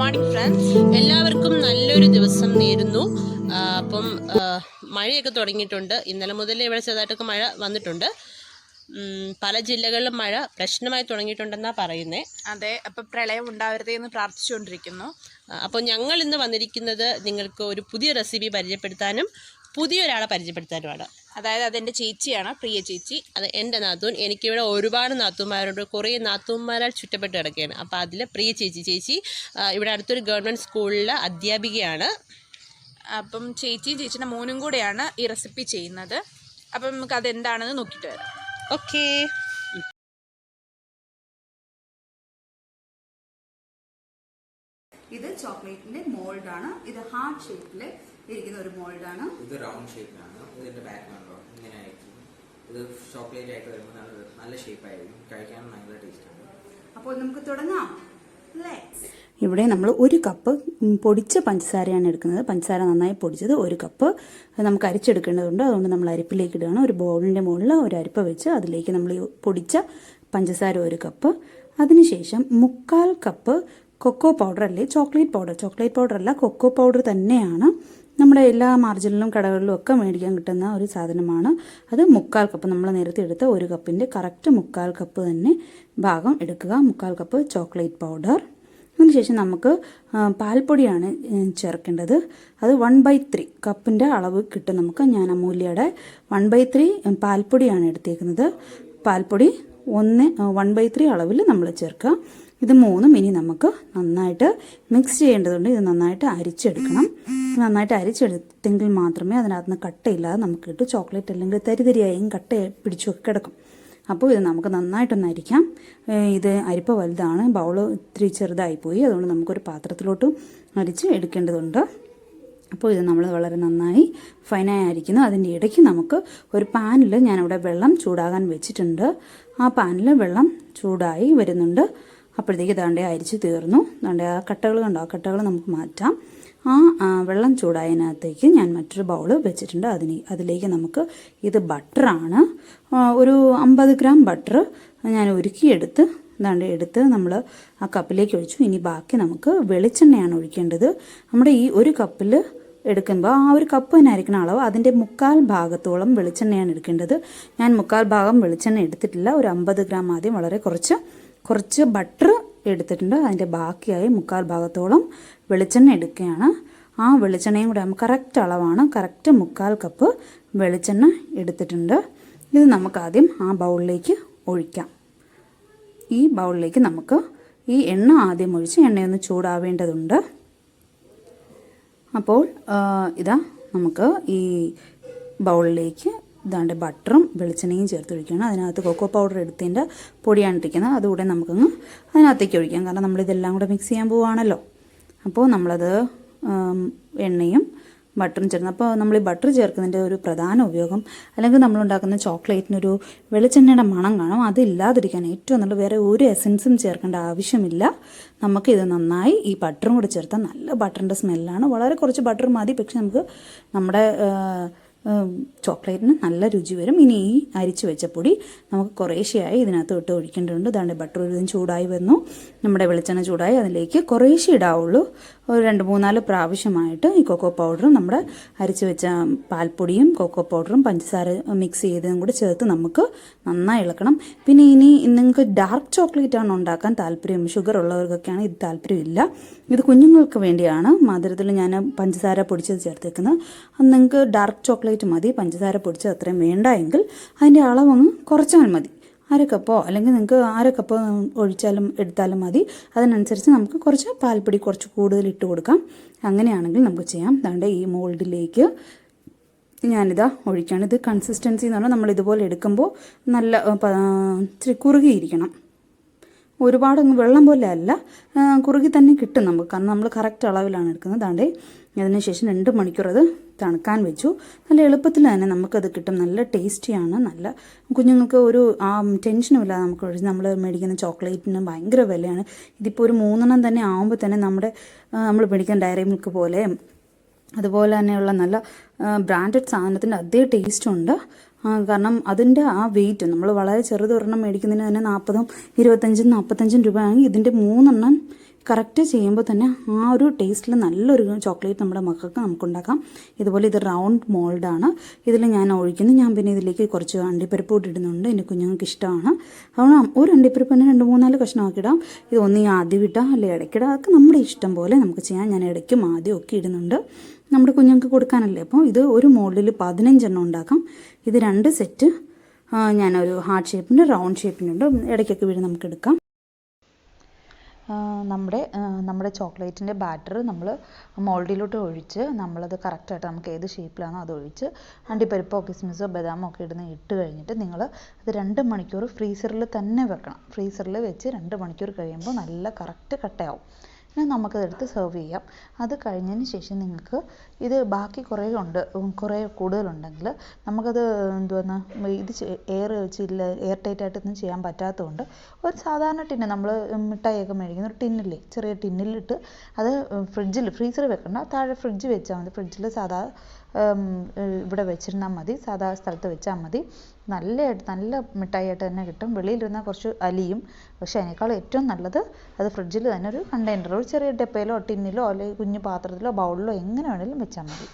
Morning friends എല്ലാവർക്കും നല്ലൊരു ദിവസം നേരുന്നു. അപ്പം മഴയൊക്കെ തുടങ്ങിയിട്ടുണ്ട്. ഇന്നലെ മുതൽ ഇവിടെ ചെറുതായിട്ടൊക്കെ മഴ വന്നിട്ടുണ്ട്. പല ജില്ലകളിലും മഴ പ്രശ്നമായി തുടങ്ങിയിട്ടുണ്ടെന്നാണ് പറയുന്നത് അതെ അപ്പൊ പ്രളയം ഉണ്ടാവരുതേ എന്ന് പ്രാർത്ഥിച്ചുകൊണ്ടിരിക്കുന്നു. അപ്പോൾ ഞങ്ങൾ ഇന്ന് വന്നിരിക്കുന്നത് നിങ്ങൾക്ക് ഒരു പുതിയ റെസിപ്പി പരിചയപ്പെടുത്താനും പുതിയൊരാളെ പരിചയപ്പെടുത്താനുമാണ്. അതായത് അതെന്റെ ചേച്ചിയാണ് പ്രിയ ചേച്ചി. അത് എന്റെ നാത്തൂൻ. എനിക്കിവിടെ ഒരുപാട് നാത്തൂന്മാരുണ്ട്. കുറേ നാത്തൂന്മാരാൽ ചുറ്റപ്പെട്ട് കിടക്കുകയാണ്. അപ്പോൾ അതിൽ പ്രിയ ചേച്ചി ചേച്ചി ഇവിടെ അടുത്തൊരു ഗവൺമെന്റ് സ്കൂളിലെ അധ്യാപികയാണ്. അപ്പം ചേച്ചിയും ചേച്ചിയുടെ മോനും കൂടെയാണ് ഈ റെസിപ്പി ചെയ്യുന്നത്. അപ്പം നമുക്ക് അതെന്താണെന്ന് നോക്കിയിട്ട് വരാം. ഓക്കേ. ഇത് ചോക്ലേറ്റിന്റെ മോൾഡ് ആണ് ഇത് ഹാർട്ട് ഷേപ്പിൽ ഇരിക്കുന്ന ഒരു മോൾഡ് ആണ് ഇത് റൗണ്ട് ഷേപ്പിലാണ്. ഇതിന്റെ ബാക്ക് ഉണ്ടോ ഇങ്ങനെ ആയിരിക്കും. ഇത് ചോക്ലേറ്റ് ആയിട്ട് വരുമ്പോൾ നല്ല നല്ല ഷേപ്പ് ആയിരിക്കും. കഴിക്കാൻ നല്ല ടേസ്റ്റ് ആണ്. അപ്പോൾ നമുക്ക് തുടങ്ങാം. ഇവിടെ നമ്മൾ ഒരു കപ്പ് പൊടിച്ച പഞ്ചസാരയാണ് എടുക്കുന്നത്. പഞ്ചസാര നന്നായി പൊടിച്ചത് ഒരു കപ്പ് അത് നമുക്ക് അരിച്ചെടുക്കേണ്ടതുണ്ട്. അതുകൊണ്ട് നമ്മൾ അരിപ്പിലേക്ക് ഇടുകയാണ്. ഒരു ബൗളിന്റെ മുകളിൽ ഒരു അരിപ്പ വെച്ച് അതിലേക്ക് നമ്മൾ ഈ പൊടിച്ച പഞ്ചസാര ഒരു കപ്പ് അതിനുശേഷം മുക്കാൽ കപ്പ് കൊക്കോ പൗഡർ അല്ലേ? ചോക്ലേറ്റ് പൗഡർ ചോക്ലേറ്റ് പൗഡർ അല്ല കൊക്കോ പൗഡർ തന്നെയാണ് നമ്മുടെ എല്ലാ മാർജിനിലും കടകളിലും ഒക്കെ മേടിക്കാൻ കിട്ടുന്ന ഒരു സാധനമാണ്. അത് മുക്കാൽ കപ്പ് നമ്മൾ നേരത്തെ എടുത്ത ഒരു കപ്പിന്റെ കറക്റ്റ് മുക്കാൽ കപ്പ് തന്നെ ഭാഗം എടുക്കുക. മുക്കാൽ കപ്പ് ചോക്ലേറ്റ് പൗഡർ അതിനുശേഷം നമുക്ക് പാൽപ്പൊടിയാണ് ചേർക്കേണ്ടത്. അത് വൺ ബൈ ത്രീ കപ്പിന്റെ അളവ് കിട്ടും നമുക്ക്. ഞാൻ അമൂല്യയുടെ വൺ ബൈ ത്രീ പാൽപ്പൊടിയാണ് എടുത്തേക്കുന്നത്. പാൽപ്പൊടി ഒന്ന് വൺ ബൈ ത്രീ അളവിൽ നമ്മൾ ചേർക്കുക. ഇത് മൂന്നും ഇനി നമുക്ക് നന്നായിട്ട് മിക്സ് ചെയ്യേണ്ടതുണ്ട്. ഇത് നന്നായിട്ട് അരിച്ചെടുക്കണം. നന്നായിട്ട് അരിച്ചെടുത്തെങ്കിൽ മാത്രമേ അതിനകത്ത് നിന്ന് കട്ടയില്ലാതെ നമുക്ക് കിട്ടും. ചോക്ലേറ്റ് അല്ലെങ്കിൽ തരിതരിയായും കട്ട പിടിച്ചൊക്കെ കിടക്കും. അപ്പോൾ ഇത് നമുക്ക് നന്നായിട്ടൊന്ന് അരിക്കാം. ഇത് അരിപ്പ വലുതാണ്. ബൗൾ ഇത്തിരി ചെറുതായിപ്പോയി. അതുകൊണ്ട് നമുക്കൊരു പാത്രത്തിലോട്ട് അരിച്ച് എടുക്കേണ്ടതുണ്ട്. അപ്പോൾ ഇത് നമ്മൾ വളരെ നന്നായി ഫൈനായി അരിക്കുന്നു. അതിന്റെ ഇടയ്ക്ക് നമുക്ക് ഒരു പാനിൽ ഞാനിവിടെ വെള്ളം ചൂടാകാൻ വെച്ചിട്ടുണ്ട്. ആ പാനിൽ വെള്ളം ചൂടായി വരുന്നുണ്ട്. അപ്പോഴത്തേക്ക് ദാണ്ടെ അരിച്ച് തീർന്നു. ദാണ്ടെ ആ കട്ടകൾ കണ്ടോ? ആ കട്ടകൾ നമുക്ക് മാറ്റാം. ആ വെള്ളം ചൂടായതിനകത്തേക്ക് ഞാൻ മറ്റൊരു ബൗൾ വെച്ചിട്ടുണ്ട്. അതിന് അതിലേക്ക് നമുക്ക് ഇത് ബട്ടറാണ്. ഒരു അമ്പത് ഗ്രാം ബട്ടർ ഞാൻ ഉരുക്കിയെടുത്ത് ഇതാണ്ട് എടുത്ത് നമ്മൾ ആ കപ്പിലേക്ക് ഒഴിച്ചു. ഇനി ബാക്കി നമുക്ക് വെളിച്ചെണ്ണയാണ് ഒഴിക്കേണ്ടത്. നമ്മുടെ ഈ ഒരു കപ്പിൽ എടുക്കുമ്പോൾ ആ ഒരു കപ്പ് തന്നെ ആയിരിക്കണം അളവ്. അതിന്റെ മുക്കാൽ ഭാഗത്തോളം വെളിച്ചെണ്ണയാണ് എടുക്കേണ്ടത്. ഞാൻ മുക്കാൽ ഭാഗം വെളിച്ചെണ്ണ എടുത്തിട്ടില്ല. ഒരു അമ്പത് ഗ്രാം ആദ്യം വളരെ കുറച്ച് കുറച്ച് ബട്ടർ എടുത്തിട്ടുണ്ട്. അതിന്റെ ബാക്കിയായി മുക്കാൽ ഭാഗത്തോളം വെളിച്ചെണ്ണ എടുക്കുകയാണ്. ആ വെളിച്ചെണ്ണയും കൂടെ നമുക്ക് കറക്റ്റ് അളവാണ്. കറക്റ്റ് മുക്കാൽ കപ്പ് വെളിച്ചെണ്ണ എടുത്തിട്ടുണ്ട്. ഇത് നമുക്ക് ആദ്യം ആ ബൗളിലേക്ക് ഒഴിക്കാം. ഈ ബൗളിലേക്ക് നമുക്ക് ഈ എണ്ണ ആദ്യം ഒഴിച്ച് എണ്ണയൊന്ന് ചൂടാവേണ്ടതുണ്ട്. അപ്പോൾ ഇതാ നമുക്ക് ഈ ബൗളിലേക്ക് ഇതാണ്ട് ബട്ടറും വെളിച്ചെണ്ണയും ചേർത്ത് ഒഴിക്കുകയാണ്. അതിനകത്ത് കൊക്കോ പൗഡർ എടുത്തതിന്റെ പൊടിയാണ് ഇട്ടിരിക്കുന്നത്. അതുകൂടെ നമുക്കങ്ങ് അതിനകത്തേക്ക് ഒഴിക്കാം. കാരണം നമ്മളിതെല്ലാം കൂടെ മിക്സ് ചെയ്യാൻ പോവുകയാണല്ലോ അപ്പോൾ നമ്മളത് എണ്ണയും ബട്ടറും ചേർന്ന്. അപ്പോൾ നമ്മൾ ഈ ബട്ടർ ചേർക്കുന്നതിന്റെ ഒരു പ്രധാന ഉപയോഗം അല്ലെങ്കിൽ നമ്മളുണ്ടാക്കുന്ന ചോക്ലേറ്റിനൊരു വെളിച്ചെണ്ണയുടെ മണം കാണും. അതില്ലാതിരിക്കാൻ ഏറ്റവും നല്ല വേറെ ഒരു എസൻസും ചേർക്കേണ്ട ആവശ്യമില്ല. നമുക്കിത് നന്നായി ഈ ബട്ടറും കൂടെ ചേർത്താൽ നല്ല ബട്ടറിന്റെ സ്മെല്ലാണ് വളരെ കുറച്ച് ബട്ടർ മതി. പക്ഷെ നമുക്ക് നമ്മുടെ ചോക്ലേറ്റിന് നല്ല രുചി വരും. ഇനി ഈ അരിച്ചു വെച്ച പൊടി നമുക്ക് കുറേശ്ശെയായി ഇതിനകത്ത് ഇട്ട് ഒഴിക്കേണ്ടതുണ്ട്. ഇതാണ്ട് ബട്ടർ ഒരു ചൂടായി വന്നു. നമ്മുടെ വെളിച്ചെണ്ണ ചൂടായി അതിലേക്ക് കുറേശ്ശെ ഇടാവുള്ളൂ. ഒരു രണ്ട് മൂന്നാൽ പ്രാവശ്യമായിട്ട് ഈ കൊക്കോ പൗഡറും നമ്മുടെ അരിച്ചു വെച്ച പാൽപ്പൊടിയും കൊക്കോ പൗഡറും പഞ്ചസാര മിക്സ് ചെയ്തതും കൂടി ചേർത്ത് നമുക്ക് നന്നായി ഇളക്കണം. പിന്നെ ഇനി നിങ്ങൾക്ക് ഡാർക്ക് ചോക്ലേറ്റ് ആണ് ഉണ്ടാക്കാൻ താല്പര്യം. ഷുഗർ ഉള്ളവർക്കൊക്കെയാണ് ഇത് താല്പര്യമില്ല. ഇത് കുഞ്ഞുങ്ങൾക്ക് വേണ്ടിയാണ്. മധുരത്തിൽ ഞാൻ പഞ്ചസാര പൊടിച്ചത് ചേർത്തേക്കുന്നത്. നിങ്ങൾക്ക് ഡാർക്ക് ചോക്ലേറ്റ് മതി പഞ്ചസാര പൊടിച്ചത് അത്രയും വേണ്ട എങ്കിൽ അതിന്റെ അളവങ്ങ് കുറച്ചാൽ മതി. അര കപ്പോ അല്ലെങ്കിൽ നിങ്ങൾക്ക് അര കപ്പ് ഒഴിച്ചാലും എടുത്താലും മതി. അതിനനുസരിച്ച് നമുക്ക് കുറച്ച് പാൽപ്പൊടി കുറച്ച് കൂടുതൽ ഇട്ട് കൊടുക്കാം. അങ്ങനെയാണെങ്കിൽ നമുക്ക് ചെയ്യാം. ദാണ്ട് ഈ മോൾഡിലേക്ക് ഞാനിതാ ഒഴിക്കുകയാണ്. ഇത് കൺസിസ്റ്റൻസി എന്ന് പറഞ്ഞാൽ നമ്മൾ ഇതുപോലെ എടുക്കുമ്പോൾ നല്ല ഇച്ചിരി കുറുകിയിരിക്കണം ഒരുപാട് അങ്ങ് വെള്ളം പോലെ അല്ല കുറുകി തന്നെ കിട്ടും നമുക്ക്. കാരണം നമ്മൾ കറക്റ്റ് അളവിലാണ് എടുക്കുന്നത്. ദാണ്ടേ അതിനുശേഷം രണ്ട് മണിക്കൂർ അത് തണുക്കാൻ വെച്ചു. നല്ല എളുപ്പത്തിൽ തന്നെ നമുക്കത് കിട്ടും. നല്ല ടേസ്റ്റിയാണ് നല്ല കുഞ്ഞുങ്ങൾക്ക് ഒരു ആ ടെൻഷനുമില്ല നമുക്ക് ഒഴിച്ച് നമ്മൾ മേടിക്കുന്ന ചോക്ലേറ്റിന് ഭയങ്കര വിലയാണ്. ഇതിപ്പോൾ ഒരു മൂന്നെണ്ണം തന്നെ ആകുമ്പോൾ തന്നെ നമ്മുടെ നമ്മൾ മേടിക്കുന്ന ഡയറി മിൽക്ക് പോലെ അതുപോലെ തന്നെയുള്ള നല്ല ബ്രാൻഡഡ് സാധനത്തിന്റെ അതേ ടേസ്റ്റ് ഉണ്ട്. ആ, കാരണം അതിന്റെ ആ വെയിറ്റ് നമ്മൾ വളരെ ചെറുതൊരെണ്ണം മേടിക്കുന്നതിന് തന്നെ നാൽപ്പതും ഇരുപത്തഞ്ചും നാൽപ്പത്തഞ്ചും രൂപയാണെങ്കിൽ ഇതിന്റെ മൂന്നെണ്ണം കറക്റ്റ് ചെയ്യുമ്പോൾ തന്നെ ആ ഒരു ടേസ്റ്റിൽ നല്ലൊരു ചോക്ലേറ്റ് നമ്മുടെ മക്കൾക്ക് നമുക്ക് ഉണ്ടാക്കാം ഇതുപോലെ ഇത് റൗണ്ട് മോൾഡാണ് ഇതിൽ ഞാൻ ഒഴിക്കുന്നു. ഞാൻ പിന്നെ ഇതിലേക്ക് കുറച്ച് അണ്ടിപ്പരിപ്പ് കൂടി ഇടുന്നുണ്ട്. എന്റെ കുഞ്ഞുങ്ങൾക്ക് ഇഷ്ടമാണ്. അതുകൊണ്ട് ഒരു അണ്ടിപ്പരിപ്പ് തന്നെ രണ്ട് മൂന്നാൽ കഷ്ണമാക്കി ഇടാം ഇത് ഒന്ന് ഈ ആദ്യം ഇട്ടാം അല്ലെങ്കിൽ ഇടയ്ക്കിടാം അതൊക്കെ നമ്മുടെ ഇഷ്ടം പോലെ നമുക്ക് ചെയ്യാം. ഞാൻ ഇടയ്ക്കും ആദ്യം ഒക്കെ ഇടുന്നുണ്ട്. നമ്മുടെ കുഞ്ഞുങ്ങൾക്ക് കൊടുക്കാനല്ലേ? അപ്പോൾ ഇത് ഒരു മോൾഡിൽ പതിനഞ്ചെണ്ണം ഉണ്ടാക്കാം. ഇത് രണ്ട് സെറ്റ് ഞാനൊരു ഹാർട്ട് ഷേപ്പിന്റെ റൗണ്ട് ഷേപ്പിന്റെ ഉണ്ട്. ഇടയ്ക്കൊക്കെ വീട് നമുക്ക് എടുക്കാം. നമ്മുടെ നമ്മുടെ ചോക്ലേറ്റിന്റെ ബാറ്റർ നമ്മൾ മോൾഡിലോട്ട് ഒഴിച്ച് നമ്മളത് കറക്റ്റായിട്ട് നമുക്ക് ഏത് ഷേപ്പിലാണോ അത് ഒഴിച്ച് അണ്ടിപ്പരിപ്പോ കിസ്മിസോ ബദാമോ ഒക്കെ ഇടുന്ന ഇട്ട് കഴിഞ്ഞിട്ട് നിങ്ങൾ അത് രണ്ട് മണിക്കൂർ ഫ്രീസറിൽ തന്നെ വെക്കണം. ഫ്രീസറിൽ വെച്ച് രണ്ട് മണിക്കൂർ കഴിയുമ്പോൾ നല്ല കറക്റ്റ് കട്ടയാവും. നമുക്കതെടുത്ത് സെർവ് ചെയ്യാം. അത് കഴിഞ്ഞതിന് ശേഷം നിങ്ങൾക്ക് ഇത് ബാക്കി കുറേ ഉണ്ട് കുറേ കൂടുതലുണ്ടെങ്കിൽ നമുക്കത് എന്തുവന്ന് ഇത് എയർ വെച്ചില്ല എയർ ടൈറ്റ് ആയിട്ടൊന്നും ചെയ്യാൻ പറ്റാത്തത് കൊണ്ട് ഒരു സാധാരണ ടിന്ന് നമ്മൾ മിഠായിയൊക്കെ മേടിക്കുന്ന ഒരു ടിന്നില്ലേ ചെറിയ ടിന്നിലിട്ട് അത് ഫ്രിഡ്ജിൽ ഫ്രീസറിൽ വെക്കണ്ട താഴെ ഫ്രിഡ്ജ് വെച്ചാൽ മതി. ഫ്രിഡ്ജിൽ സാധാ ഇവിടെ വെച്ചിരുന്നാൽ മതി. സാധാ സ്ഥലത്ത് വെച്ചാൽ മതി. നല്ല നല്ല മിഠായിയായിട്ട് തന്നെ കിട്ടും. വെളിയിലിരുന്നാൽ കുറച്ച് അലിയും. പക്ഷേ അതിനേക്കാൾ ഏറ്റവും നല്ലത് അത് ഫ്രിഡ്ജിൽ തന്നെ ഒരു കണ്ടെയ്നർ ഒരു ചെറിയ ഡപ്പയിലോ ടിന്നിലോ അല്ലെങ്കിൽ കുഞ്ഞു പാത്രത്തിലോ ബൗളിലോ എങ്ങനെ വേണമെങ്കിലും വെച്ചാൽ മതി.